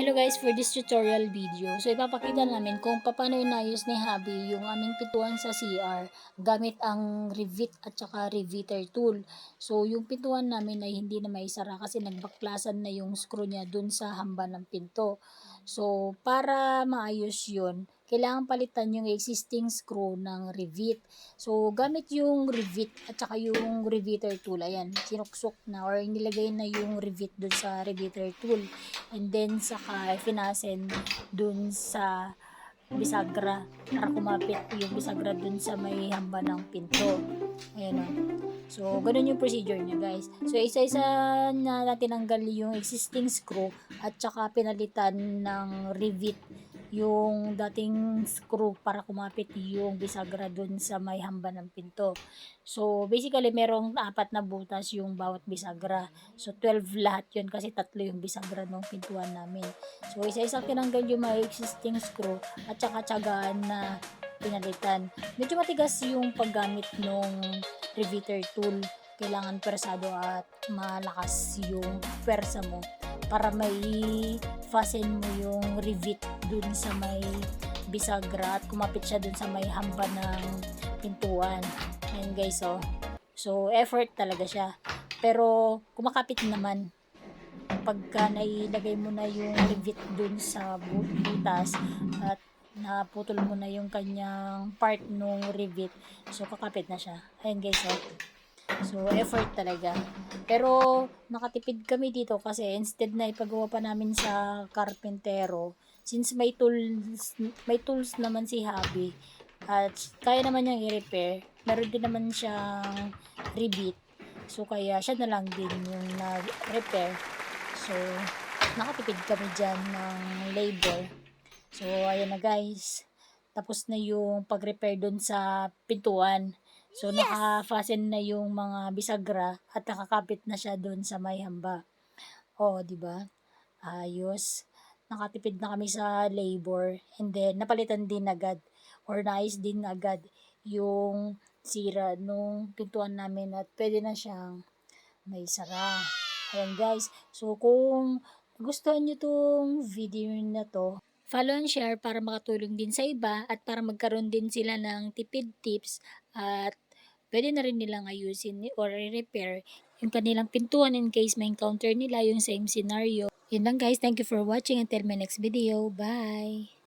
Hello guys, for this tutorial video, so ipapakita namin kung paano inayos ni Habi yung aming pintuan sa CR gamit ang Revit at saka Reviter tool. So yung pintuan namin ay hindi na maisara kasi nagbaklasan na yung screw niya dun sa hamba ng pinto. So para maayos yun, kailangan palitan yung existing screw ng Revit. So gamit yung Revit at saka yung Reviter tool, ayan, sinuksok na or nilagay na yung Revit dun sa Reviter tool. And then saka finasen dun sa bisagra para kumapit yung bisagra dun sa may hamba ng pinto. Ayan o. So, ganun yung procedure niya guys. So, isa-isa na natin tinanggal yung existing screw at saka pinalitan ng rivet yung dating screw para kumapit yung bisagra dun sa may hamba ng pinto. So, basically, merong apat na butas yung bawat bisagra. So, 12 lahat yun kasi tatlo yung bisagra ng pintuan namin. So, isa-isa tinanggal yung mga existing screw at saka tsagaan na pinalitan. Medyo matigas yung paggamit ng riveter tool. Kailangan persado at malakas yung persa mo para may fasten mo yung rivet dun sa may bisagra at kumapit siya dun sa may hamba ng pintuan. Ayan guys, oh. So, effort talaga siya. Pero, kumakapit naman pagka nailagay mo na yung rivet dun sa bu- butas at naputol mo na yung kanyang part nung rivet. So, kakapit na siya. Ayan guys, oh. So, effort talaga. Pero, nakatipid kami dito kasi instead na ipagawa pa namin sa karpentero, since may tools, may tools naman si Habi, at kaya naman niyang i-repair, meron din naman siyang rebit. So, kaya siya na lang din yung nag-repair. So, nakatipid kami dyan ng labor. So, ayan na guys. Tapos na yung pag-repair dun sa pintuan. So, naka-fasten na yung mga bisagra at nakakapit na siya dun sa may hamba. Oh, di ba? Ayos. Nakatipid na kami sa labor. And then, napalitan din agad or nice din agad yung sira nung pintuan namin at pwede na siyang may sara. Ayan guys. So, kung gustuhan nyo tong video na to, follow and share para makatulong din sa iba at para magkaroon din sila ng tipid tips at pwede na rin nilang ayusin or repair yung kanilang pintuan in case may encounter nila yung same scenario. Yun lang guys. Thank you for watching. Until my next video. Bye!